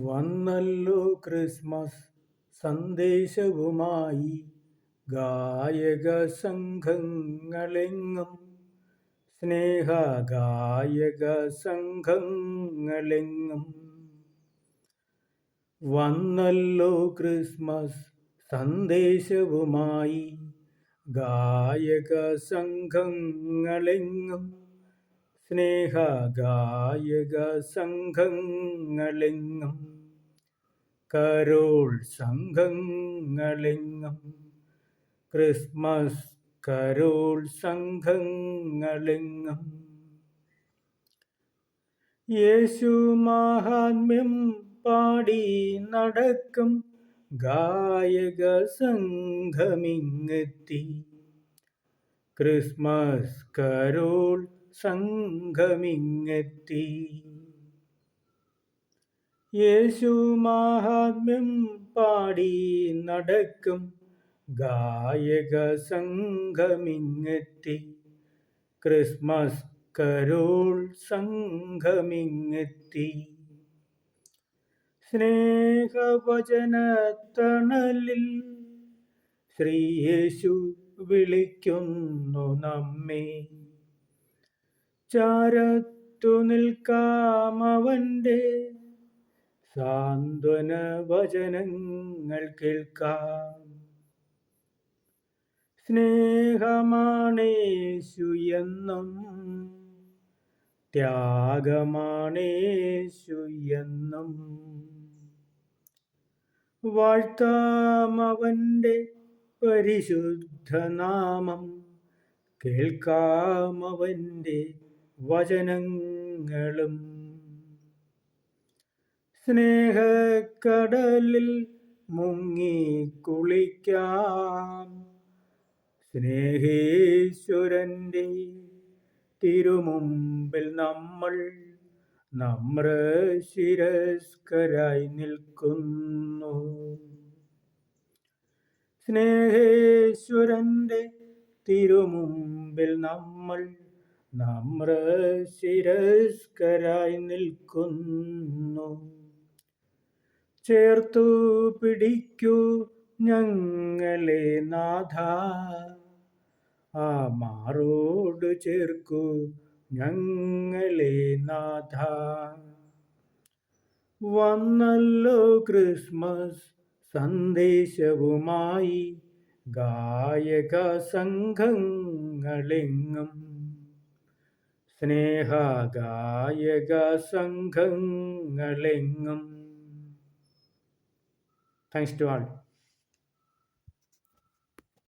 വന്നല്ലോ ക്രിസ്മസ് സന്ദേശവുമായി ഗായക സംഘങ്ങളെങ്ങും സ്നേഹ ഗായക സംഘങ്ങളെങ്ങും വന്നല്ലോ ക്രിസ്മസ് സന്ദേശവുമായി ഗായക സംഘങ്ങളെങ്ങും സ്നേഹ ഗായക സംഘങ്ങളെങ്ങും കരോൾ സംഘങ്ങളെങ്ങും ക്രിസ്മസ് കരോൾ സംഘങ്ങളെങ്ങും. യേശു മഹാത്മ്യം പാടി നടക്കും ഗായക സംഘമിങ്ങെത്തി ക്രിസ്മസ് കരോൾ സംഘമിങ്ങെത്തി. യേശു മഹാത്മ്യം പാടി നടക്കും. ഗായക സംഘമിങ്ങെത്തി. Christmas Carol സംഘമിങ്ങെത്തി. സ്നേഹവചനത്തണലിൽ ശ്രീയേശു വിളിക്കുന്നു നമ്മെ. ചാരത്തു നിൽക്കാമവന്റെ സാന്ത്വന വചനങ്ങൾ കേൾക്കാം. സ്നേഹമാണേശു എന്നും ത്യാഗമാണേശു എന്നും. വാഴ്ത്താമവന്റെ പരിശുദ്ധനാമം കേൾക്കാമവന്റെ വചനങ്ങളും. സ്നേഹക്കടലിൽ മുങ്ങി കുളിക്കാം. സ്നേഹേശ്വരന്റെ തിരുമുമ്പിൽ നമ്മൾ നമ്ര ശിരസ്കരായി നിൽക്കുന്നു. സ്നേഹേശ്വരന്റെ തിരുമുമ്പിൽ നമ്മൾ നമ്ര ശിരസ്കരായി നിൽക്കുന്നു. ചേർത്തു പിടിക്കൂ ഞങ്ങളെ നാഥ. ആ മാറോട് ചേർക്കൂ ഞങ്ങളെ നാഥ. വന്നല്ലോ ക്രിസ്മസ് സന്ദേശവുമായി ഗായക സംഘങ്ങളെങ്ങും. സ്നേഹഗായക സംഘങ്ങളെങ്ങും താങ്ക്സ് ടു ആൾ